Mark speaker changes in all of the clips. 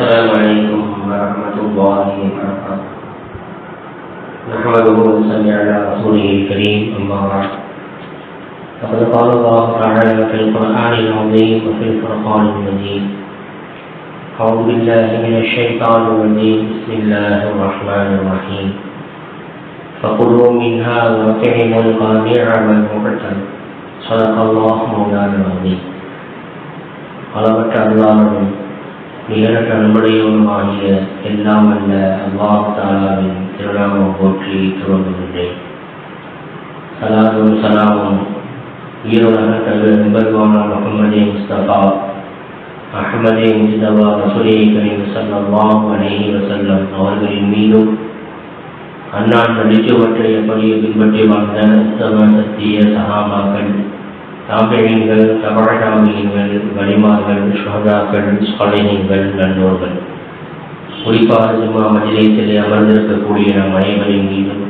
Speaker 1: السلام عليكم ورحمة الله وبركاته. نحمده ونصلي على رسوله الكريم أما بعد. فقد قال الله تعالى في القرآن العظيم وفي الفرقان المجيد أعوذ بالله من الشيطان الرجيم. بسم الله الرحمن الرحيم. فكلوا منها وأطعموا القانع والمعتم. صدق الله مولانا العظيم. قال بك الله நிகரற்ற அன்புடையவனுமாகிய எல்லாம் அல்ல அல்லாஹ் தாலாவின் திருநாமம் போற்றி துவங்குகின்றேன். சலாமும் சலாமும். ஈரோடாக தங்கள் நிபர்வான முகமதே முஸ்தபா. அஹமதே முஜிதபா ரசுலே கரீம் சல்லாஹ் அலைஹி வசல்லம் அவர்களின் மீதும் அண்ணா நடிச்சுவற்றை எப்படியே பின்பற்றி வாழ்ந்த உத்தம சத்திய சகாபாக்கள் தாபிழிங்கள் தமிழகாமியங்கள் வலிமார்கள் சுகதாக்கள் சொலைகள் நல்லோர்கள். குறிப்பாக சும்மா மஜிலேசிலே அமர்ந்திருக்கக்கூடிய நம் அனைவரின் மீதும்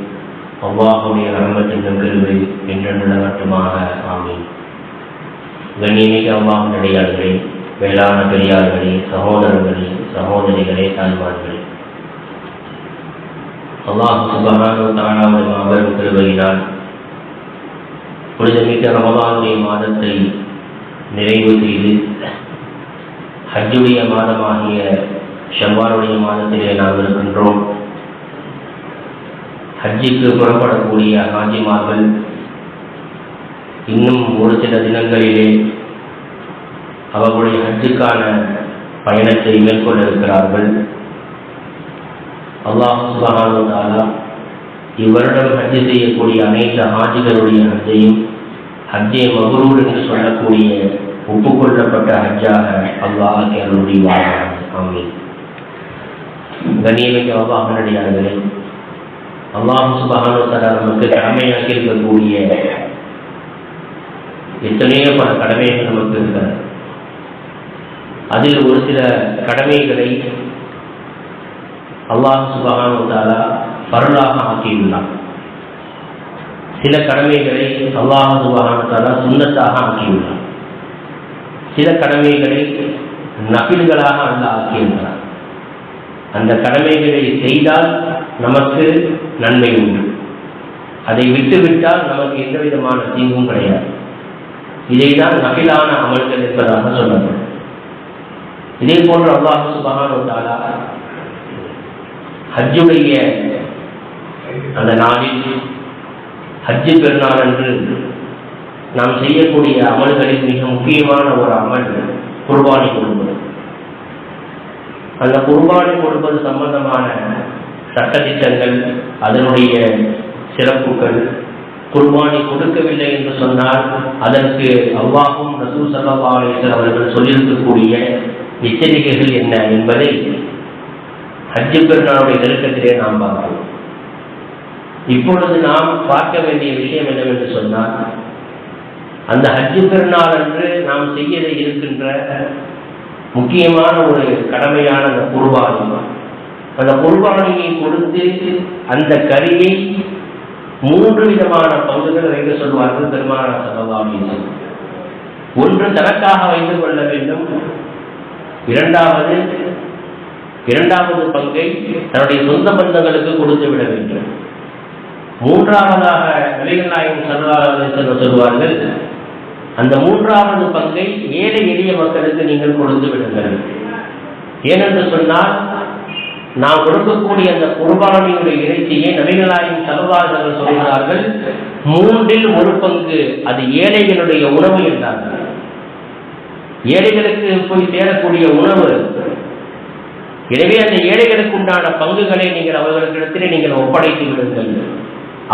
Speaker 1: அவ்வாஹுடைய ரமத்தின் நிகழ்வு என்று நிலவட்டுமாக ஆமீன். கண்ணியமிக்க அவ்வாஹ் நடிகார்களே வேளாண் பெரியார்களே சகோதரர்களே சகோதரிகளே தாய்மார்களே. அல்லாஹ் சுபகான தானாவது மாபெரும் திருவையினால் புனிதமிக்க ரமதானுடைய மாதத்தை நிறைவு செய்து ஹஜ்ஜுடைய மாதமாகிய ஷவ்வாருடைய மாதத்திலே நாம் இருக்கின்றோம். ஹஜ்ஜிக்கு புறப்படக்கூடிய ஹாஜிமார்கள் இன்னும் ஒரு சில தினங்களிலே அவர்களுடைய ஹஜ்ஜுக்கான பயணத்தை மேற்கொள்ள இருக்கிறார்கள். அல்லாஹ் சுபஹானு தாலா இவ்வருடம் ஹஜ்ஜு செய்யக்கூடிய அனைத்து ஹாஜிகளுடைய ஹஜ்ஜையும் ஹஜ்ஜே மகுரூர் என்று சொல்லக்கூடிய ஒப்புக்கொள்ளப்பட்ட ஹஜ்ஜாக அல்லாஹ் அருளுடைய வாழ்வாங்க ஆமீன். கண்ணியமிக்க அல்லாஹ் நடிகார்களே அல்லாஹ் நமக்கு கடமையாக இருக்கக்கூடிய எத்தனையோ பல கடமைகள் நமக்கு இருக்கிறது. அதில் ஒரு சில கடமைகளை அல்லாஹ் சுபஹானு தாலா பரலாக ஆக்கியுள்ளார் சில கடமைகளை அல்லாஹ் சுண்ணத்தாக ஆக்கியுள்ளார் சில கடமைகளை நபில்களாக அல்ல ஆக்கியுள்ளார் அந்த கடமைகளை செய்தால் நமக்கு நன்மை உண்டு. அதை விட்டுவிட்டால் நமக்கு எந்த விதமான தீங்கும் கிடையாது. இதைதான் நபிலான அமல்கள் என்பதாக சொல்லப்படும். இதே போன்று அல்லாஹ் சுபஹானு ஹஜ்ஜுடைய அந்த நாளில் ஹஜ்ஜு பெருநாள் என்று நாம் செய்யக்கூடிய அமல்களில் மிக முக்கியமான ஒரு அமல் குர்பானி கொடுப்பது. அந்த குர்பானி கொடுப்பது சம்பந்தமான சட்டத்திட்டங்கள் அதனுடைய சிறப்புகள். குர்பானி கொடுக்கவில்லை என்று சொன்னால் அதற்கு அவ்வாகும் ரசூ சல்லா அவர்கள் சொல்லியிருக்கக்கூடிய எச்சரிக்கைகள் என்ன என்பதை ஹஜ்ஜு பெருநாளுடைய நெருக்கத்திலே நாம் பார்க்கிறோம் இப்பொழுது நாம் பார்க்க வேண்டிய விஷயம் என்னவென்று சொன்னால் அந்த ஹஜ்ஜு பெருநாள் அன்று நாம் செய்ய இருக்கின்ற முக்கியமான ஒரு கடமையான அந்த குர்பானி. அந்த குர்பானியை கொடுத்து அந்த கரியை மூன்று விதமான பங்குகள் வைக்க சொல்வார்கள் பெருமான சகவாமியில் ஒன்று தனக்காக வைத்துக் கொள்ள வேண்டும். இரண்டாவது இரண்டாவது பங்கை தன்னுடைய சொந்த பந்தங்களுக்கு கொடுத்து விட வேண்டும். மூன்றாவதாக நபிகள் நாயகம் சல்லாஹ் சொல்வார்கள் அந்த மூன்றாவது பங்கை ஏழை எளிய மக்களுக்கு நீங்கள் கொடுத்து விடுங்கள். ஏனென்று சொன்னால் நாம் கொடுக்கக்கூடிய அந்த குர்பானியுடைய இறைச்சியை நபிகள் நாயகம் சொல்கிறார்கள் மூன்றில் ஒரு பங்கு அது ஏழைகளுடைய உணவு என்றார்கள். ஏழைகளுக்கு போய் சேரக்கூடிய உணவு எனவே அந்த ஏழைகளுக்கு உண்டான பங்குகளை நீங்கள் அவர்களுக்கிடத்திலே நீங்கள் ஒப்படைத்து விடுங்கள்.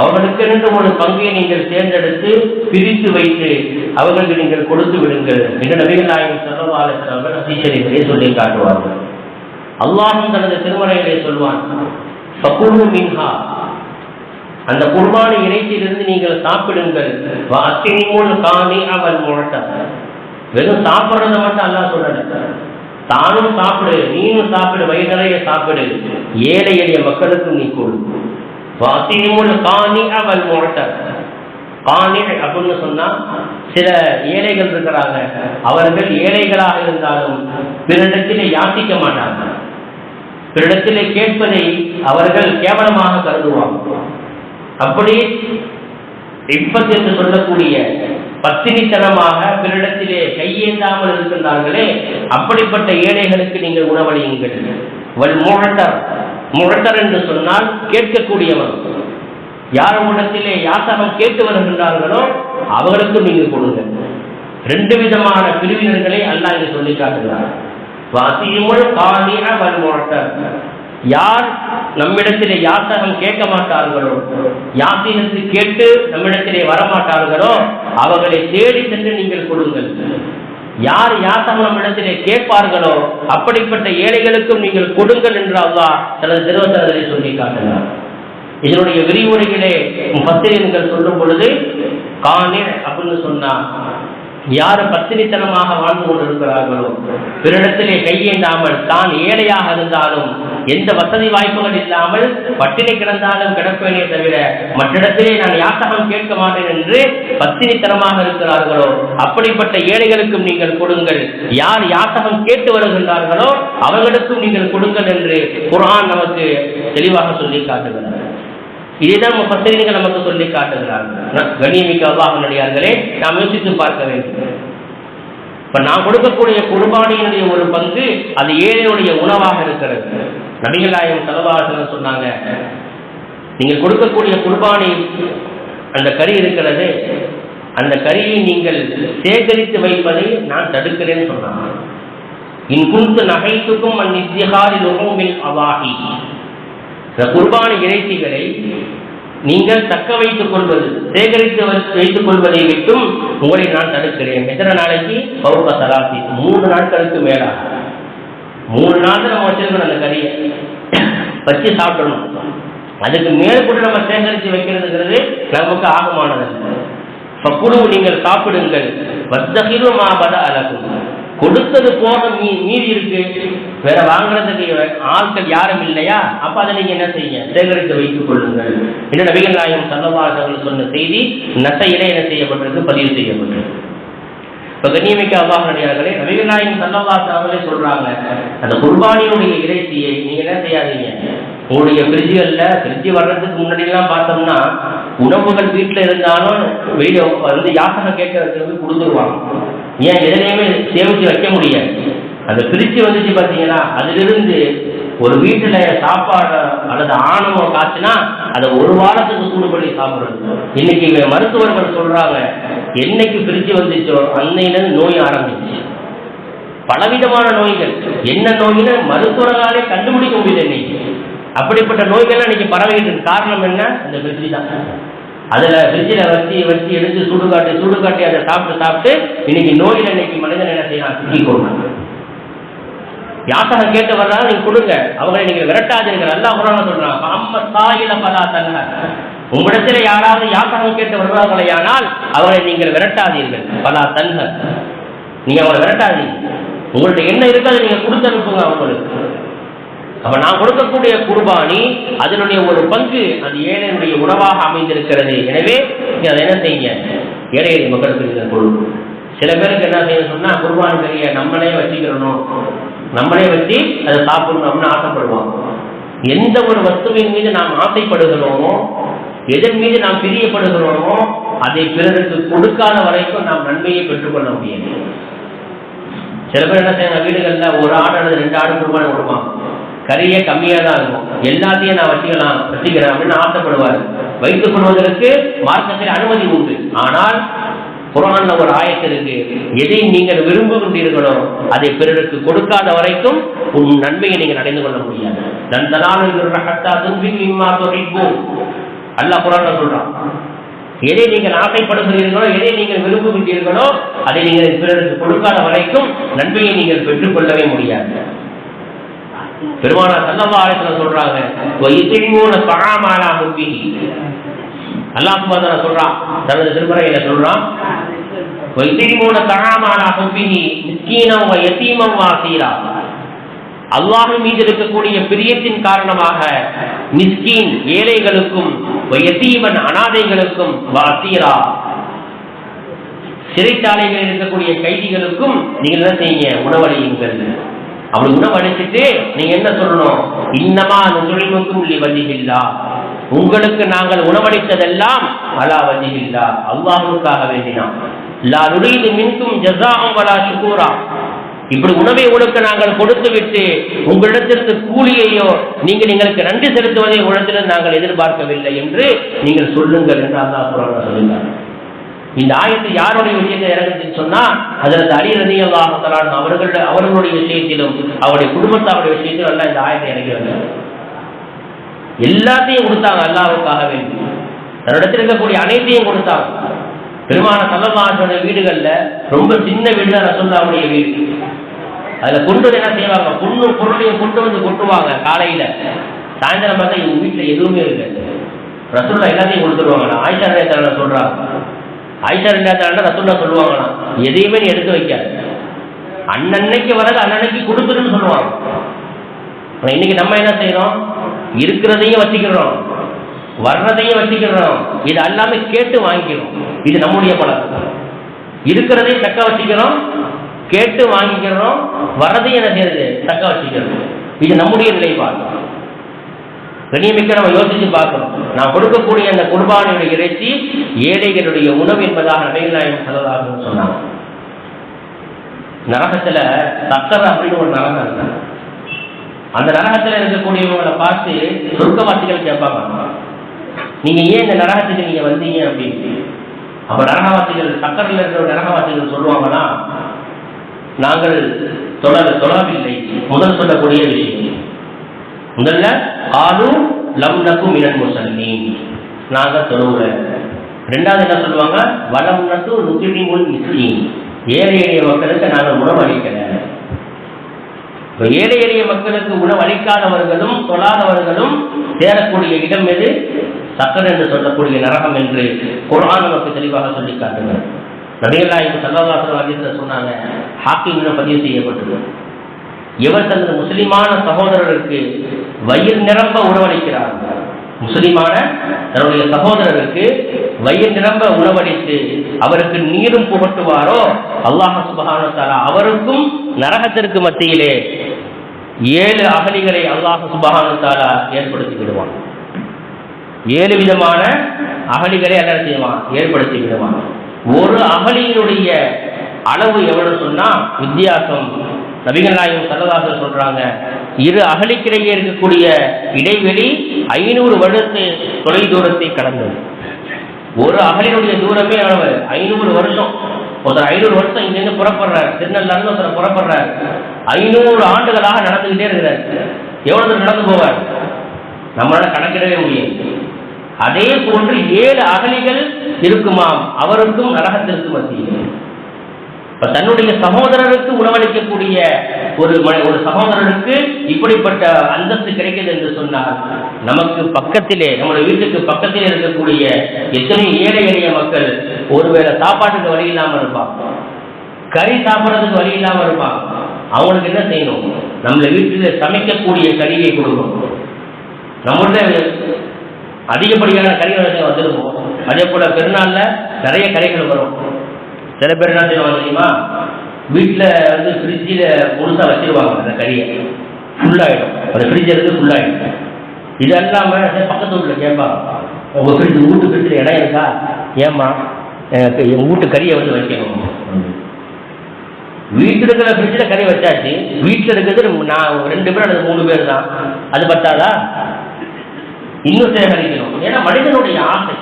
Speaker 1: அவர்களுக்கு இரண்டு ஒரு பங்கை நீங்கள் தேர்ந்தெடுத்து பிரித்து வைத்து அவர்களுக்கு நீங்கள் கொடுத்து விடுங்கள் என்று நபிகள் நாயகம் சர்வபாலத்தில் அவர்கள் அசீசரிகளே சொல்லி காட்டுவார்கள். அல்லாஹும் தனது திருமணங்களை சொல்வான் ஃபகுலு மின்ஹா. அந்த குர்பான இறைச்சியிலிருந்து நீங்கள் சாப்பிடுங்கள். அத்தினிமுல் காணி அவன் முழட்ட வெறும் சாப்பிட்றத மட்டும் அல்லா சொல்லல தானும் சாப்பிடு நீனும் சாப்பிடு வயிறறைய சாப்பிடு. ஏழை எளிய மக்களுக்கும் நீ கொடு. வாசிமுல் காணி அவள் காணி அப்படின்னு சொன்னா சில ஏழைகள் இருக்கிறாங்க. அவர்கள் ஏழைகளாக இருந்தாலும் பிறரிடத்தில் யாசிக்க மாட்டாங்க. பிறரிடத்திலே கேட்பதை அவர்கள் கேவலமாக கருதுவாங்க. அப்படி இப்பத் என்று சொல்லக்கூடிய பத்தினித்தனமாக பிறரிடத்திலே கையேந்தாமல் இருக்கின்றார்களே அப்படிப்பட்ட ஏழைகளுக்கு நீங்கள் உணவளியுங்கள். வல் முரட்டர் என்று சொன்னால் கேட்கக்கூடியவன். யார் உடத்திலே யாசகம் கேட்டு வருகின்றார்களோ அவர்களுக்கும் நீங்கள் கொடுங்க. ரெண்டு விதமான பிரிவினர்களை அல்லா இங்கு சொல்லி காட்டுகிறார். வாசியுமுள் காணிய வல் முழத்தர் யார் நம்மிடத்திலே யாசகம் கேட்க மாட்டார்களோ யாசீனத்து கேட்டு நம்மிடத்திலே வரமாட்டார்களோ அவர்களை தேடி சென்று நீங்கள் கொடுங்கள். யார் யாசகம் நம்மிடத்திலே கேட்பார்களோ அப்படிப்பட்ட ஏழைகளுக்கும் நீங்கள் கொடுங்கள் என்று அல்லா தனது திருவசனத்தை சொல்லி காட்டினார். இதனுடைய விரிவுரைகளே பத்திரிகைகள் சொல்லும் பொழுது காணே அப்படின்னு சொன்னா யார் பத்தினித்தனமாக வாழ்ந்து கொண்டிருக்கிறார்களோ பிறரிடத்திலே கையேந்தாமல் தான் ஏழையாக இருந்தாலும் எந்த வசதி வாய்ப்புகள் இல்லாமல் பட்டினி கிடந்தாலும் கிடப்பேனே தவிர மற்றிடத்திலே நான் யாசகம் கேட்க மாட்டேன் என்று பத்தினித்தனமாக இருக்கிறார்களோ அப்படிப்பட்ட ஏழைகளுக்கும் நீங்கள் கொடுங்கள். யார் யாசகம் கேட்டு வருகின்றார்களோ அவர்களுக்கும் நீங்கள் கொடுங்கள் என்று குரான் நமக்கு தெளிவாக சொல்லி காட்டுகிறார். இதுதான் முப்பத்திரிகள் நமக்கு சொல்லி காட்டுகிறார்கள். கண்ணியமிக்க அல்லாஹனுடையார்களே நாம் யோசித்து பார்க்க வேண்டும். இப்ப நான் கொடுக்கக்கூடிய குர்பானியினுடைய ஒரு பங்கு அது ஏழையுடைய உணவாக இருக்கிறது. நபிகளாயம் செலவாசனம் சொன்னாங்க நீங்க கொடுக்கக்கூடிய குர்பானி அந்த கறி இருக்கிறது. அந்த கறியை நீங்கள் சேகரித்து வைப்பதை நான் தடுக்கிறேன்னு சொன்னாங்க. இன் குந்து நகைத்துக்கும் அந் நித்தியகாரி அவாகி இந்த குர்பானி இறைச்சிகளை நீங்கள் தக்க வைத்துக் கொள்வது சேகரித்து வைத்துக் கொள்வதை விட்டும் உங்களை நான் தடுக்கிறேன். எத்தனை நாளைக்கு? பௌக்க சராசி மூன்று நாட்களுக்கு மேலாக. மூணு நாள் நம்ம வச்சிருக்கணும் அந்த கறியை வச்சு சாப்பிடணும். அதுக்கு மேல் கூட நம்ம சேகரித்து வைக்கிறதுங்கிறது நமக்கு ஆகமானது. பக்குழு நீங்கள் சாப்பிடுங்கள். வத்தகிரு மாபத அழகும் கொடுத்தது போக மீ மீதி இருக்கு. வேற வாங்குறதுக்கு ஆட்கள் யாரும் இல்லையா? அப்ப அதை நீங்க என்ன செய்ய சேகரித்து வைத்துக் கொள்ளுங்கள். என்ன நபிகள் நாயகம் சல்லவாசர்கள் சொன்ன செய்தி நசையிலே என்ன செய்யப்பட்டிருக்கு? பதிவு செய்யப்பட்டிருக்கு. இப்ப கண்ணியமிக்க அல்லாஹடியார்களே நபிகள் நாயகம் சல்லவாச அவர்களே சொல்றாங்க அந்த குர்பானியுடைய இறைச்சியை நீங்க என்ன செய்யாதீங்க? உங்களுடைய ஃப்ரிட்ஜுகள்ல ஃப்ரிட்ஜ் வர்றதுக்கு முன்னாடி எல்லாம் பார்த்தோம்னா உணவுகள் வீட்டுல இருந்தாலும் வெளியே வந்து யாசகம் கேட்கறதுக்கு கொடுத்துருவாங்க. ஏன் எதுலையுமே சேமித்து வைக்க முடியாது. அந்த பிரிச்சு வந்துச்சு பார்த்தீங்கன்னா அதிலிருந்து ஒரு வீட்டில் சாப்பாடு அல்லது ஆணவம் காய்ச்சினா அதை ஒரு வாரத்துக்கு சூடு பண்ணி சாப்பிடுறது. இன்னைக்கு மருத்துவர்கள் சொல்றாங்க என்னைக்கு பிரிச்சு வந்துச்சோ அன்னையிலிருந்து நோய் ஆரம்பிச்சு. பலவிதமான நோய்கள். என்ன நோயின்னு மருத்துவர்களாலே கண்டுபிடிக்க முடியல இன்னைக்கு. அப்படிப்பட்ட நோய்கள்லாம் இன்னைக்கு பரவிட்டு காரணம் என்ன? அந்த பிரிட்ஜி தான். அதில் ஃப்ரிட்ஜில் வச்சு வச்சு எடுத்து சுடு காட்டி காட்டி அதை சாப்பிட்டு சாப்பிட்டு இன்னைக்கு நோயில் இன்னைக்கு மனிதன் என்ன செய்யலாம் சிக்கிக் யாசகம் கேட்டு வர்றாங்க நீங்க கொடுங்க. அவங்களை நீங்க விரட்டாதீர்கள். அல்லா குரான் சொல்றாங்க அம்ம சாயில பலா தன்ன உங்களிடத்தில் யாராவது யாசகம் கேட்டு வருவார்களேயானால் அவரை நீங்கள் விரட்டாதீர்கள். பலா தன்ன நீங்க அவங்களை விரட்டாதீங்க. உங்கள்ட்ட என்ன இருக்கோ அதை நீங்க கொடுத்து அனுப்புங்க அவங்களுக்கு. அப்ப நான் கொடுக்கக்கூடிய குர்பானி அதனுடைய ஒரு பங்கு அது ஏழையினுடைய உணவாக அமைந்திருக்கிறது. எனவே நீங்க அதை என்ன செய்யுங்க? ஏழை மக்களுக்கு நீங்கள் கொடு சில பேருக்கு என்ன செய்யணும் சொன்னா குர்பானி கறியை நம்மளே வச்சுக்கிறணும். நம்மளே வச்சு அதை சாப்பிடணும் அப்படின்னு ஆசைப்படுவோம் எந்த ஒரு வஸ்துவின் மீது நாம் ஆசைப்படுகிறோமோ எதன் மீது நாம் பிரியப்படுகிறோமோ அதை பிறருக்கு கொடுக்காத வரைக்கும் நாம் நன்மையை பெற்றுக்கொள்ள முடியாது. சில பேர் என்ன செய்யணும் வீடுகளில் ஒரு ஆடு அல்லது ரெண்டு ஆடு குர்பானி கொடுப்பாங்க. கறியே கம்மியாக தான் இருக்கும். எல்லாத்தையும் நான் வச்சுக்கலாம் வச்சுக்கிறேன் அப்படின்னு ஆசைப்படுவார். வைத்துக் கொள்வதற்கு மார்க்கத்தில் அனுமதி உண்டு. ஆனால் குரான்ல ஒரு ஆயத்திற்கு எதை நீங்கள் விரும்புகின்றீர்களோ அதை பிறருக்கு கொடுக்காத வரைக்கும் உன் நன்மையை நீங்கள் அடைந்து கொள்ள முடியாது. நந்தனால் ஹத்தா துன்பிக்குமா தொகைப்போம் சொல்றான். எதை நீங்கள் ஆசைப்படுகிறீர்களோ எதை நீங்கள் விரும்புகின்றீர்களோ அதை நீங்கள் பிறருக்கு கொடுக்காத வரைக்கும் நன்மையை நீங்கள் பெற்றுக்கொள்ளவே முடியாது. பெருமானா சல்லல்லா சொல்றாங்க வைத்திமூன பராமாலா முப்பி அல்லாஹ் சுப்ஹானஹு சொல்றான் தனது திருமறையில சொல்றான் வைத்திமூன தகாமாலா முப்பி மிஸ்கீனம் வ வாசீரா அல்லாஹின் மீது இருக்கக்கூடிய பிரியத்தின் காரணமாக மிஸ்கீன் ஏழைகளுக்கும் வ அனாதைகளுக்கும் வாசீரா சிறைச்சாலைகளில் இருக்கக்கூடிய கைதிகளுக்கும் நீங்கள் என்ன செய்யுங்க உணவளியுங்கள். அப்படி உணவளிச்சுட்டு நீங்க என்ன சொல்லணும்? இன்னமா நுழைவுக்கும் வதிகில்லா உங்களுக்கு நாங்கள் உணவளித்ததெல்லாம் அலா வதிகில்லா அல்லாஹுக்காக வேண்டினான். லா நுழைது மின்கும் ஜஸாம் வலா சுகூரா இப்படி உணவை உனக்கு நாங்கள் கொடுத்து விட்டு உங்களிடத்திற்கு கூலியையோ நீங்கள் எங்களுக்கு நன்றி செலுத்துவதை உங்களிடத்தில் நாங்கள் எதிர்பார்க்கவில்லை என்று நீங்கள் சொல்லுங்கள் என்று அல்லாஹ் சொல்லுங்கள் இந்த ஆயத்து யாருடைய விஷயத்தை இறங்குதுன்னு சொன்னா அதில் அலி ரதி அல்லாஹலான் அவர்கள் அவர்களுடைய விஷயத்திலும் அவருடைய குடும்பத்தாருடைய விஷயத்திலும் எல்லாம் இந்த ஆயத்தை இறங்கி எல்லாத்தையும் கொடுத்தாங்க அல்லாவுக்காக வேண்டி. தன்னிடத்தில் இருக்கக்கூடிய அனைத்தையும் கொடுத்தாங்க. பெருமான சல்லல்லாஹுடைய வீடுகள்ல ரொம்ப சின்ன வீடு தான் ரசோல்லாவுடைய வீடு. அதுல கொண்டு வந்து என்ன செய்வாங்க? பொண்ணு பொருளையும் கொண்டு வந்து கொட்டுவாங்க காலையில. சாயந்தரம் பார்த்தா இவங்க வீட்டுல எதுவுமே இல்லை. ரசோல்லா எல்லாத்தையும் கொடுத்துருவாங்க. ஆயிஷா சொல்றாங்க. ஆயிஷா நேரத்தான ரத்துல்லா சொல்லுவாங்களாம் எதையுமே நீ எடுத்து வைக்க அன்னன்னைக்கு வரது அன்னன்னைக்கு கொடுத்துருன்னு சொல்லுவாங்க. இன்னைக்கு நம்ம என்ன செய்யறோம் இருக்கிறதையும் வச்சுக்கிறோம். வர்றதையும் வச்சுக்கிறோம். இது எல்லாமே கேட்டு வாங்கிக்கிறோம். இது நம்முடைய பழக்கம் இருக்கிறதையும் தக்க வச்சுக்கிறோம். கேட்டு வாங்கிக்கிறோம். வர்றதையும் என்ன செய்யறது? தக்க வச்சுக்கிறோம். இது நம்முடைய நிலைப்பாடு. கண்ணியமிக்க நம்ம யோசிச்சு பார்க்கணும். நான் கொடுக்கக்கூடிய அந்த குர்பானியுடைய இறைச்சி ஏழைகளுடைய உணவு என்பதாக நபிகள் நாயகம் செல்லதாக சொன்னாங்க. நரகத்துல சக்கரை அப்படின்னு ஒரு நரகம் இருந்தாங்க அந்த நரகத்துல இருக்கக்கூடியவங்களை பார்த்து சொர்க்கவாசிகள் கேட்பாங்க. நீங்க ஏன் இந்த நரகத்துக்கு நீங்க வந்தீங்க அப்படின்னு. அப்ப நரகவாசிகள் சக்கரையில் இருக்கிற நரகவாசிகள் சொல்லுவாங்கன்னா நாங்கள் தொடர் தொடரவில்லை. முதல் சொல்லக்கூடிய விஷயம். முதல்ல ஆலு லம் நக்கு மினன் முசல்லீன் நாங்கள் தொழுவுல ரெண்டாவது என்ன சொல்லுவாங்க? வலம் நுக்கிரி நுகிரிமுல் மிஸ்லி ஏழை எளிய மக்களுக்கு நாங்கள் உணவு அளிக்கல ஏழை எளிய மக்களுக்கு உணவு அளிக்காதவர்களும் தொழாதவர்களும் சேரக்கூடிய இடம் எது? சக்கர் என்று சொல்லக்கூடிய நரகம் என்று குரான் நமக்கு தெளிவாக சொல்லி காட்டுங்க நபிகள்லாஹி சல்லல்லாஹு அலைஹி வஸல்லம் சொன்னாங்க. ஹாக்கிம்ல பதிவு செய்யப்பட்டது. எவர் தனது முஸ்லிமான சகோதரருக்கு வயிறு நிரம்ப உணவளிக்கிறார்? முஸ்லிமான தன்னுடைய சகோதரருக்கு வயிறு நிரம்ப உணவளித்து அவருக்கு நீரும் புகட்டுவாரோ? அல்லாஹ் சுபகான அவருக்கும் நரகத்திற்கு மத்தியிலே ஏழு அகலிகளை அல்லாஹ் சுபகான தாரா ஏற்படுத்தி விடுவான். ஏழு விதமான அகலிகளை என்ன செய்வான்? ஏற்படுத்தி விடுவான். ஒரு அகலியினுடைய அளவு எவ்வளவு சொன்னா வித்தியாசம் நபிகள் நாயகம் சரதாசர் சொல்றாங்க இரு அகலிக்கிடையே இருக்கக்கூடிய இடைவெளி ஐநூறு வருடத்து தொலை தூரத்தை கடந்தது. ஒரு அகலினுடைய தூரமே அளவு ஐநூறு வருஷம். ஒருத்தர் ஐநூறு வருஷம் இங்கிருந்து புறப்படுறார் திருநெல்லாருந்து ஒருத்தர் புறப்படுறார். ஐநூறு ஆண்டுகளாக நடந்துகிட்டே இருக்கிறார். எவ்வளவு தூரம் நடந்து போவார்? நம்மளால கணக்கிடவே முடியும் அதே போன்று ஏழு அகலிகள் இருக்குமாம் அவருக்கும் நரகத்திற்கு மத்தியில். இப்ப தன்னுடைய சகோதரருக்கு உணவளிக்கக்கூடிய ஒரு ஒரு சகோதரருக்கு இப்படிப்பட்ட அந்தஸ்து கிடைக்கிறது என்று சொன்னால் நமக்கு பக்கத்திலே நம்முடைய வீட்டுக்கு பக்கத்திலே இருக்கக்கூடிய எத்தனை ஏழை எளிய மக்கள் ஒருவேளை சாப்பாட்டுக்கு வழி இல்லாமல் இருப்பான் கறி சாப்பிட்றதுக்கு வழி இல்லாமல் இருப்பான் அவங்களுக்கு என்ன செய்யணும்? நம்மள வீட்டில் சமைக்கக்கூடிய கறியை கொடுக்கணும். நம்மளுடைய அதிகப்படியான கறிகள் வந்திருப்போம் அதே போல பெருநாளில் நிறைய கறிகள் வரும். சில பேர் என்ன செய்வாங்க தெரியுமா? வீட்டில் வந்து ஃப்ரிட்ஜில் முழுசாக வச்சிருவாங்க அந்த கறியை. ஃபுல்லாகிடும் அந்த ஃப்ரிட்ஜ் இருந்து ஃபுல்லாகிடும் இது இல்லாமல் பக்கத்து வீட்டில் கேட்பாங்க. உங்கள் ஃப்ரிட்ஜ் வீட்டு ஃப்ரிட்ஜில் இடம் இருக்கா? ஏம்மா? எனக்கு வீட்டு கறியை வந்து வைக்கணும். வீட்டில் இருக்கிற ஃப்ரிட்ஜில் கறி வச்சாச்சு. வீட்டில் இருக்கிறது நான் ரெண்டு பேர் அல்லது மூணு பேர் தான். அது பத்தாதா? இன்னும் சேகரிக்கணும் ஏன்னா மனிதனுடைய ஆசை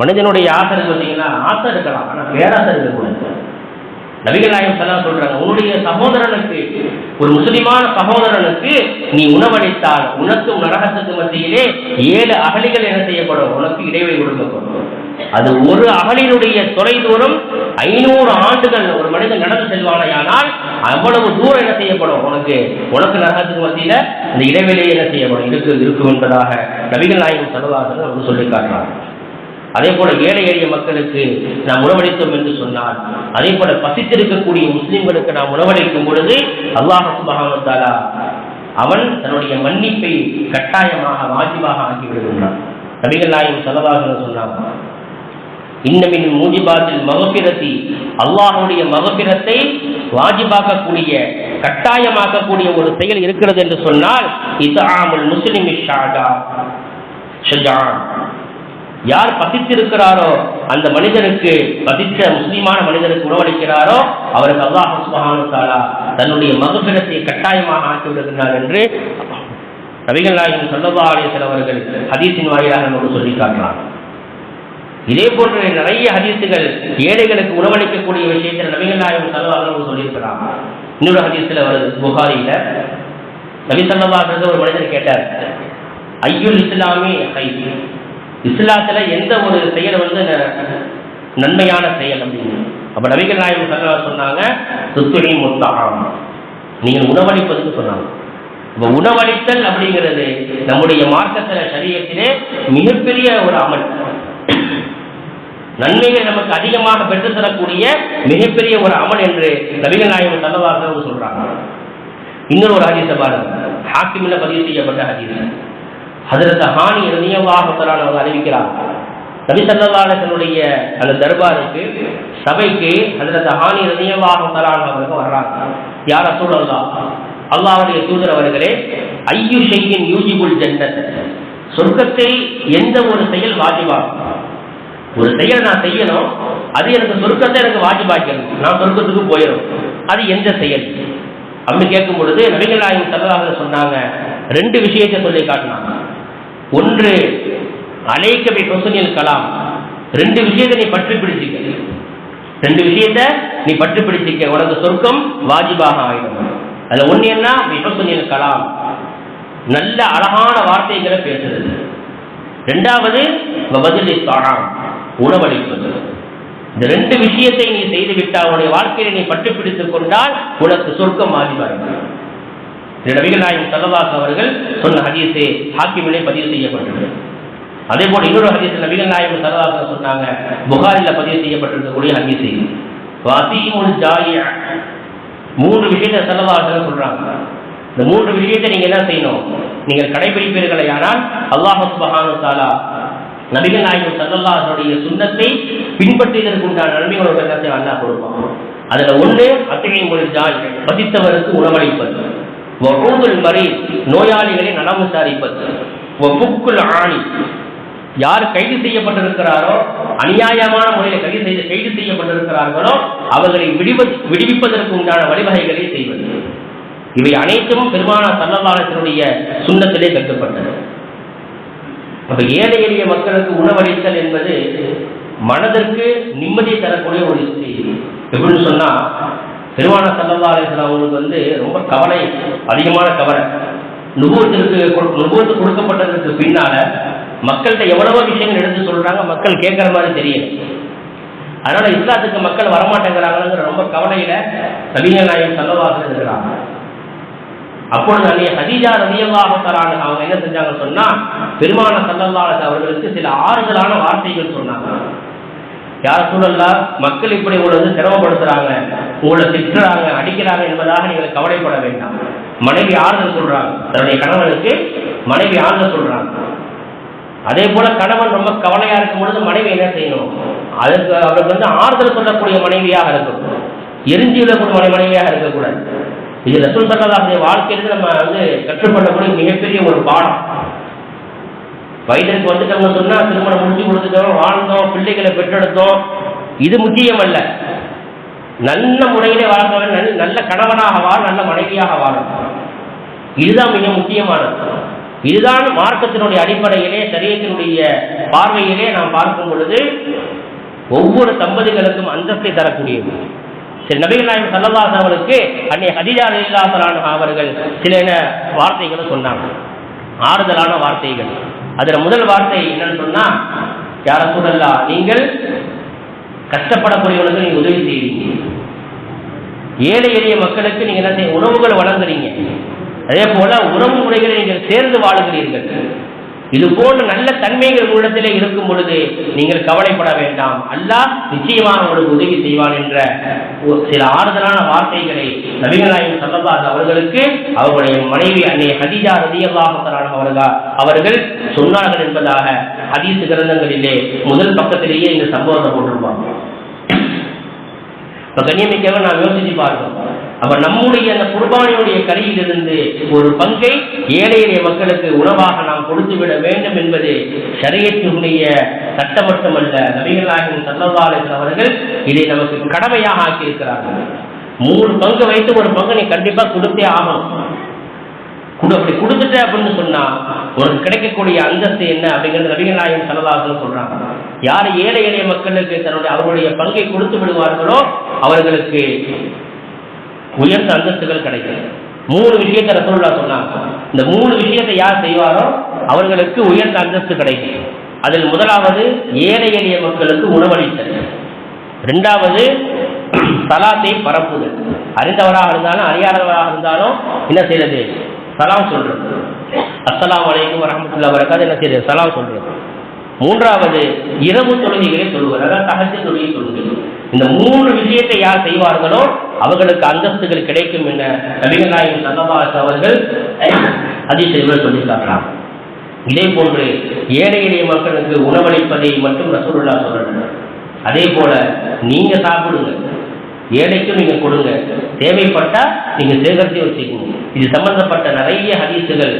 Speaker 1: மனிதனுடைய ஆசை பார்த்தீங்கன்னா ஆசை இருக்கலாம். ஆனால் பேராசை இருக்கக்கூடாது. நபிகள் நாயகம் சொல்றாங்க உன்னுடைய சகோதரனுக்கு ஒரு முஸ்லிமான சகோதரனுக்கு நீ உணவளித்தால் உனக்கும் நரகத்துக்கு மத்தியிலே ஏழு அகலிகள் என்ன செய்யப்படும்? உனக்கு இடைவெளி கொடுக்கப்படும். அது ஒரு அகலினுடைய தொலை தூரம் ஐநூறு ஆண்டுகள் ஒரு மனிதன் நடந்து செல்வானையானால் அவ்வளவு தூரம் என்ன செய்யப்படும்? உனக்கு உனக்கு நரகத்துக்கு மத்தியில அந்த இடைவெளியை என்ன செய்யப்படும்? இருக்கு இருக்கும் என்பதாக நபிகள் நாயகம் செலவாக சொல்லி காட்டுறாங்க அதே போல ஏழை எளிய மக்களுக்கு நாம் உணவளித்தோம் என்று சொன்னார் அதே போல பசித்திருக்கக்கூடிய முஸ்லிம்களுக்கு நாம் உணவளிக்கும் பொழுது அல்லாஹ் மகாமத்தாலா அவன் தன்னுடைய மன்னிப்பை கட்டாயமாக வாஜிபாக ஆக்கிவிடுகின்றான். நபிகள் நாயும் செலவாக சொன்னாங்க இன்னமின் மூஜிபாத்தில் மகபிரத்தி அல்லாஹுடைய மகபிரத்தை வாஜிபாக்கக்கூடிய கட்டாயமாக்கக்கூடிய ஒரு செயல் இருக்கிறது என்று சொன்னால் இதாமுல் முஸ்லிம் ஷாஜா. ஷஜான். யார் பசித்திருக்கிறாரோ அந்த மனிதனுக்கு பசித்த முஸ்லிமான மனிதனுக்கு உணவளிக்கிறாரோ அவருக்கு அல்லாஹ் சுபஹானு தன்னுடைய மகபிரத்தை கட்டாயமாக ஆக்கி விடுகிறார் என்று நபிகள் நாயகன் சல்லா அலிசல் அவர்கள் ஹதீஸின் வாயிலாக நமக்கு சொல்லி காட்டுறாங்க. இதே போன்ற நிறைய ஹதீஸுகள் ஏழைகளுக்கு உணவளிக்கக்கூடிய விஷயத்தில் நபிகள் நாயகம் சல்லா சொல்லியிருக்கிறாங்க. இன்னொரு ஹதீஸில் வருது புகாரியில். நபி சல்லா ஒரு மனிதர் கேட்டார் ஐயுல் இஸ்லாமி ஹை இஸ்லாத்துல எந்த ஒரு செயல் வந்து நன்மையான செயல் அப்படின்னு. அப்ப நபிகள் நாயகம் சல்லா சொன்னாங்க சுத்துணி முத்தாம். நீங்கள் உணவளிப்பதுன்னு சொன்னாங்க. இப்ப உணவளித்தல் அப்படிங்கிறது நம்முடைய மார்க்கத்துல சரியத்திலே மிகப்பெரிய ஒரு அமல். நன்மைகள் நமக்கு அதிகமாக பெற்று தரக்கூடிய மிகப்பெரிய ஒரு அமல் என்று நபிகள் நாயகம் சல்லவாக சொல்றாங்க. இன்னொரு ஒரு பாருங்க. ஹாக்கிமில் பதிவு செய்யப்பட்ட ஹதீஸ். அதற்கு ஹானி ரலியல்லாஹுத்தலான் அவங்க அறிவிக்கிறாங்க. நபி சல்லல்லாஹனுடைய அந்த தர்பாருக்கு சபைக்கு அதற்கு ஹானி ரலியல்லாஹுத்தலான் அவர்கள் வர்றாங்க. யார ரசூல் அல்லாவுடைய தூதர் அவர்களே ஐயு செய்யின் யூஜிபுல் ஜன்னத்? சொர்க்கத்தை எந்த ஒரு செயல் வாஜிபாகும்? ஒரு செயல் நான் செய்யணும் அது எனக்கு சொர்க்கத்தை எனக்கு வாஜிபாக்கணும் நான் சொர்க்கத்துக்கு போயிடும் அது எந்த செயல்? அப்படின்னு கேட்கும் பொழுது நபிகள் நாயகம் சொன்னாங்க. ரெண்டு விஷயத்தை சொல்லி காட்டினாங்க. ஒன்று அலைக்கபி கொசனியல் கலாம். ரெண்டு விஷயத்தை நீ பற்றி பிடிச்சிக்க ரெண்டு விஷயத்தை நீ பற்றி பிடிச்சிக்க உனக்கு சொர்க்கம் வாஜிபாக ஆயிடும். அதுல ஒண்ணு என்ன? விபசுனியல் கலாம். நல்ல அழகான வார்த்தைகளை பேசுறது. ரெண்டாவது பதிலி தாராம் உணவளிப்பது. இந்த ரெண்டு விஷயத்தை நீ செய்து விட்டால் உன்னுடைய வாழ்க்கையை நீ பட்டு பிடித்துக் கொண்டால் உனக்கு சொர்க்கம் வாஜிபாயிருக்கும் நபிகள் நாயகம் சல்லவாஸ் அவர்கள் சொன்ன ஹதீஸே ஹாக்கிமிலே பதிவு செய்யப்பட்டது அதே போல் இன்னொரு ஹதீஸ் நபிகள் நாயகம் சல்லவாஸ் சொன்னாங்க புகாரில் பதிவு செய்யப்பட்டிருக்கக்கூடிய ஹதீஸே. வசீமுல் ஜாயிய மூன்று விஷயத்தை சல்லவாசன் சொல்றாங்க. இந்த மூன்று விஷயத்தை நீங்க என்ன செய்யணும்? நீங்கள் கடைபிடிப்பீர்களே ஆனால் அல்லாஹ் சுபஹானு தாலா நபிகள் நாயகம் சல்லல்லாஹுடைய சுண்ணத்தை பின்பற்றியதற்கு உண்டான நன்மைகளோட எல்லாத்தையும் அல்லாஹ் கொடுப்பான். அதுல ஒன்று அத்தகை மொழி ஜாய் பசித்தவருக்கு உணவளிப்பது. வகூதுல் மறி நோயாளிகளை நலம் விசாரிப்பது. வபுக்குல் ஆணி. யார் கைது செய்யப்பட்டிருக்கிறாரோ அநியாயமான முறையில் கைது செய்து கைது செய்யப்பட்டிருக்கிறார்களோ அவர்களை விடுவ விடுவிப்பதற்கு உண்டான வழிவகைகளை செய்வது. இவை அனைத்தும் பெருமான சல்லல்லாஹனுடைய சுண்ணத்திலே கட்டுப்பட்டது. அப்ப ஏழை எளிய மக்களுக்கு உணவளித்தல் என்பது மனதிற்கு நிம்மதி தரக்கூடிய ஒரு செய்தி. எப்படின்னு சொன்னா பெருமான சல்லல்லாஹன் அவங்களுக்கு வந்து ரொம்ப கவலை அதிகமான கவலை. நுபுவத்திற்கு நுபுவத்து கொடுக்கப்பட்டதற்கு பின்னால மக்கள்கிட்ட எவ்வளவோ விஷயங்கள் எடுத்து சொல்றாங்க மக்கள் கேட்கற மாதிரி தெரியும் அதனால இஸ்லாத்துக்கு மக்கள் வரமாட்டேங்கிறாங்கிற ரொம்ப கவலையில நபிகள் நாயகம் சல்லவாசன் இருக்கிறாங்க. அப்பொழுது அன்னைய ஹதீஜா ரவியல்லாக தஆலா அவங்க என்ன செஞ்சாங்க சொன்னா பெருமான சல்லல்லாஹு அவர்களுக்கு சில ஆறுதலான வார்த்தைகள் சொன்னாங்க. யார் சூழல்லா? மக்கள் இப்படி உங்களை வந்து சிரமப்படுத்துறாங்க உங்களை திட்டுறாங்க அடிக்கிறாங்க என்பதாக நீங்கள் கவலைப்பட வேண்டாம். மனைவி ஆறுதல் சொல்றாங்க. தன்னுடைய கணவனுக்கு மனைவி ஆறுதல் சொல்றாங்க. அதே போல கணவன் ரொம்ப கவலையா இருக்கும் பொழுது மனைவி என்ன செய்யணும்? அதுக்கு அவருக்கு வந்து ஆறுதல் சொல்லக்கூடிய மனைவியாக இருக்கணும். எரிஞ்சு விடக்கூடிய மனைவியாக இருக்கக்கூடாது. இது ரசூல் சல்லாஹுடைய வாழ்க்கையிலிருந்து நம்ம வந்து கற்றுக்கொள்ளக்கூடிய மிகப்பெரிய ஒரு பாடம். வயதிற்கு வந்துட்டவங்க சொன்னா திருமணம் முடிஞ்சு கொடுத்துட்டோம் வாழ்ந்தோம் பிள்ளைகளை பெற்றெடுத்தோம். இது முக்கியம் அல்ல நல்ல முறையிலே வாழ்ந்தவன் நல்ல நல்ல கணவனாக வாழ நல்ல மனைவியாக வாழும் இதுதான் மிக முக்கியமானது. இதுதான் மார்க்கத்தினுடைய அடிப்படையிலே சரியத்தினுடைய பார்வையிலே நாம் பார்க்கும் பொழுது ஒவ்வொரு தம்பதிகளுக்கும் அந்தஸ்தை தரக்கூடியது. சரி நபிகள் நாயம் சல்லதாஸ் அவர்களுக்கு அன்னை ஹதிஜா அலில்லாசலான அவர்கள் சில வார்த்தைகளை சொன்னாங்க. ஆறுதலான வார்த்தைகள். அதுல முதல் வார்த்தை என்னன்னு சொன்னா யார சூழல்லா நீங்கள் கஷ்டப்படக்கூடியவர்களுக்கு நீங்க உதவி செய்வீங்க. ஏழை எளிய மக்களுக்கு நீங்க என்ன செய்ய உணவுகள் வழங்குறீங்க. அதே போல உறவு முறைகளை நீங்கள் சேர்ந்து வாழுகிறீர்கள். இது போன்ற நல்ல தன்மைகள் உங்களிடத்திலே இருக்கும் பொழுது நீங்கள் கவலைப்பட வேண்டாம். அல்லாஹ் நிச்சயமாக உங்களுக்கு உதவி செய்வான் என்ற ஒரு சில ஆறுதலான வார்த்தைகளை நபிகளாயும் சல்லல்லாஹ் அவர்களுக்கு அவர்களுடைய மனைவி அன்னை ஹதீஜா ரதியல்லாஹரான அவர்கள் அவர்கள் சொன்னார்கள் என்பதாக ஹதீஸ் கிரந்தங்களிலே முதல் பக்கத்திலேயே இந்த சம்பவத்தை போட்டிருப்பாங்க. இப்ப கண்ணியமிக்கவன் நான் யோசிச்சு பார்க்கணும். அப்ப நம்முடைய அந்த குர்பானியுடைய கரியிலிருந்து ஒரு பங்கை ஏழை எளிய மக்களுக்கு உணவாக நாம் கொடுத்துவிட வேண்டும் என்பது சரியத்தினுடைய சட்டம் மட்டுமல்ல நபிகளாகின் சல்லல்லாஹு அவர்கள் இதை நமக்கு கடமையாக ஆக்கியிருக்கிறார்கள். மூணு பங்கு வைத்து ஒரு பங்கு நீ கண்டிப்பா கொடுத்தே ஆகணும். அப்படி கொடுத்துட்ட அப்படின்னு சொன்னா உனக்கு கிடைக்கக்கூடிய அந்தஸ்து என்ன அப்படிங்கிறது ரவிகநாயகன் நாயகம் சொல்றாங்க. யார் ஏழை எளிய மக்களுக்கு தன்னுடைய அவருடைய பங்கை கொடுத்து விடுவார்களோ அவர்களுக்கு உயர்ந்த அந்தஸ்துகள் கிடைக்கும் மூணு விஷயத்தை ரசோல்லா சொன்னாங்க இந்த மூணு விஷயத்தை யார் செய்வாரோ அவர்களுக்கு உயர்ந்த அந்தஸ்து கிடைக்கும். அதில் முதலாவது ஏழை எளிய மக்களுக்கு உணவளித்தல். ரெண்டாவது சலாத்தை பரப்புதல். அறிந்தவராக இருந்தாலும் அறியாதவராக இருந்தாலும் என்ன செய்யறது சலாம் சொல்றது. அஸ்லாம் வலைக்கும் வரஹ்மத்துல்லாஹி வரக்காது என்ன செய்யறது சலாம் சொல்றது. மூன்றாவது இரவு தொழுகைகளை சொல்வது அதாவது தகஜ தொழுகை சொல்வது இந்த மூன்று விஷயத்தை யார் செய்வார்களோ அவர்களுக்கு அந்தஸ்துகள் கிடைக்கும் என நபிகள் நாயகம் அவர்கள் அதிசயங்கள் சொல்லி காட்டலாம் இதே போன்று ஏழை எளிய மக்களுக்கு உணவளிப்பதை மட்டும் ரசூலுல்லா சொல்லணும் அதே போல நீங்க சாப்பிடுங்க. ஏழைக்கும் நீங்க கொடுங்க. தேவைப்பட்டா நீங்க சேகரித்து வச்சுக்கோங்க. இது சம்பந்தப்பட்ட நிறைய ஹதீசுகள்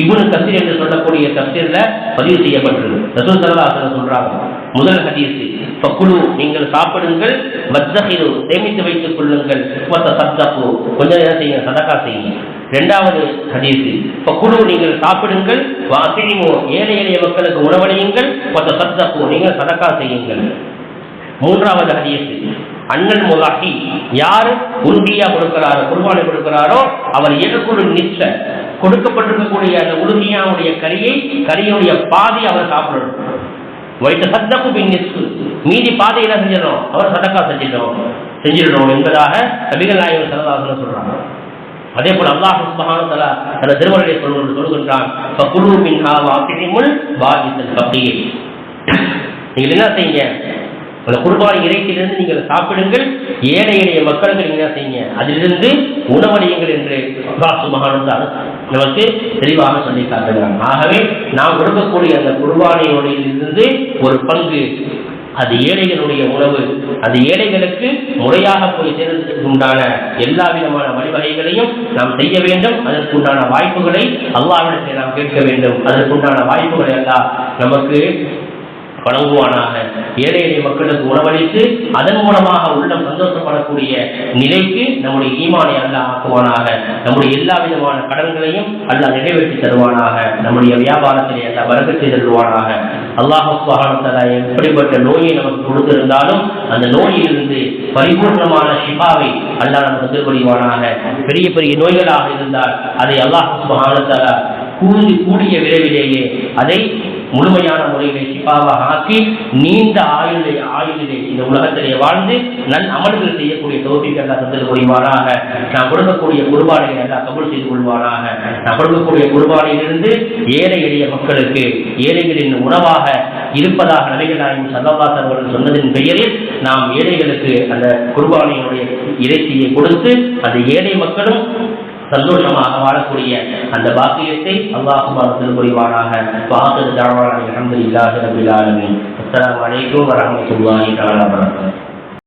Speaker 1: இவனு கசீர் என்று சொல்லக்கூடிய கசீர்ல பதிவு செய்யப்பட்டிருக்கு. ரசூல் சல்லல்லாஹு சொல்றாங்க. முதல் ஹதீஸ். ஃபக்குலு நீங்கள் சாப்பிடுங்கள் வத்தஹிரு சேமித்து வைத்துக் கொள்ளுங்கள் வத்த சத்தப்பு கொஞ்சம் நேரம் செய்யுங்க சதக்கா செய்யுங்க. ரெண்டாவது ஹதீஸ். ஃபக்குலு நீங்கள் சாப்பிடுங்கள் வாசிமோ ஏழை எளிய மக்களுக்கு உணவளியுங்கள் மொத்த சத்தப்பு நீங்கள் சதக்கா செய்யுங்கள். மூன்றாவது ஹதீஸ். அண்ணன் முலாஹி யார் உறுதியா கொடுக்கிறாரோ குர்பானை கொடுக்கிறாரோ அவர் எதுக்குழு நிச்ச கொடுக்கப்பட்டிருக்கக்கூடிய அந்த உறுதியாவுடைய கரியை கரியுடைய பாதி அவர் சாப்பிடணும். வைத்த சத்தப்பு பின் மீதி பாதி என்ன செஞ்சிடணும்? அவர் சதக்கா செஞ்சிடணும். செஞ்சிடணும் என்பதாக நபிகள் நாயகர் சரதாசன சொல்றாங்க. அதே போல அல்லாஹ் சுப்ஹானஹு தஆலா தனது திருமறையை சொல்வது சொல்கின்றான். ஃபகுலு மின்ஹா வஅத்திமுல் பாதித்தல் பக்தியை நீங்கள் என்ன செய்யுங்க? அந்த குர்பானி இறைச்சியிலிருந்து நீங்கள் சாப்பிடுங்கள். ஏழை எளிய மக்களுக்கு நீங்கள் என்ன செய்யுங்க? அதிலிருந்து உணவடையுங்கள் என்று அல்லாஹ் சுபஹானஹு நமக்கு தெளிவாக சொல்லி காட்டுகிறான் ஆகவே நாம் கொடுக்கக்கூடிய அந்த குர்பானியிலிருந்து ஒரு பங்கு அது ஏழைகளுடைய உணவு அது ஏழைகளுக்கு முறையாக போய் சேர்ந்ததற்கு உண்டான எல்லா விதமான வழிவகைகளையும் நாம் செய்ய வேண்டும். அதற்குண்டான வாய்ப்புகளை அல்லாவிடத்தை நாம் கேட்க வேண்டும். அதற்குண்டான வாய்ப்புகளை எல்லாம் நமக்கு வழங்குவானாக ஏழை எளிய மக்களுக்கு உணவளித்து அதன் மூலமாக உள்ளம் சந்தோஷப்படக்கூடிய நிலைக்கு நம்முடைய ஈமானை அல்ல ஆக்குவானாக. நம்முடைய எல்லா விதமான கடன்களையும் அல்ல நிறைவேற்றி தருவானாக. நம்முடைய வியாபாரத்திலே அல்ல வரகு செய்து தருவானாக. அல்லாஹ் எப்படிப்பட்ட நோயை நமக்கு கொடுத்திருந்தாலும் அந்த நோயிலிருந்து பரிபூர்ணமான ஷிபாவை அல்லாஹ் நமக்கு திருவடிவானாக பெரிய பெரிய நோய்களாக இருந்தால் அதை அல்லாஹ் சுபஹானஹு கூடி கூடிய விரைவிலேயே அதை முழுமையான முறையிலே சிபாவாக ஆக்கி நீண்ட ஆயுளை ஆயுளிலே இந்த உலகத்திலே வாழ்ந்து நல் அமல்கள் செய்யக்கூடிய தோப்பிக்கு எல்லாம் தந்தது புரிவாராக நான் கொடுக்கக்கூடிய குருபானையை எல்லாம் கபூல் செய்து கொள்வாராக நான் கொடுக்கக்கூடிய குருபானையிலிருந்து ஏழை எளிய மக்களுக்கு ஏழைகளின் உணவாக இருப்பதாக நபிகளாயும் சல்லவாஸ் அவர்கள் சொன்னதின் பெயரில் நாம் ஏழைகளுக்கு அந்த குருபானையினுடைய இறைச்சியை கொடுத்து அந்த ஏழை மக்களும் சந்தோஷமாக வாழக்கூடிய அந்த பாக்கியத்தை அல்லாஹு புரிவானாக வாசல் தாழ்வான அலமதுல்லாஹி ரபில் ஆலமீன். அஸ்லாம் அலைக்கும் வரஹ்மத்துல்லாஹி தஆலா வபரகாத்துஹு.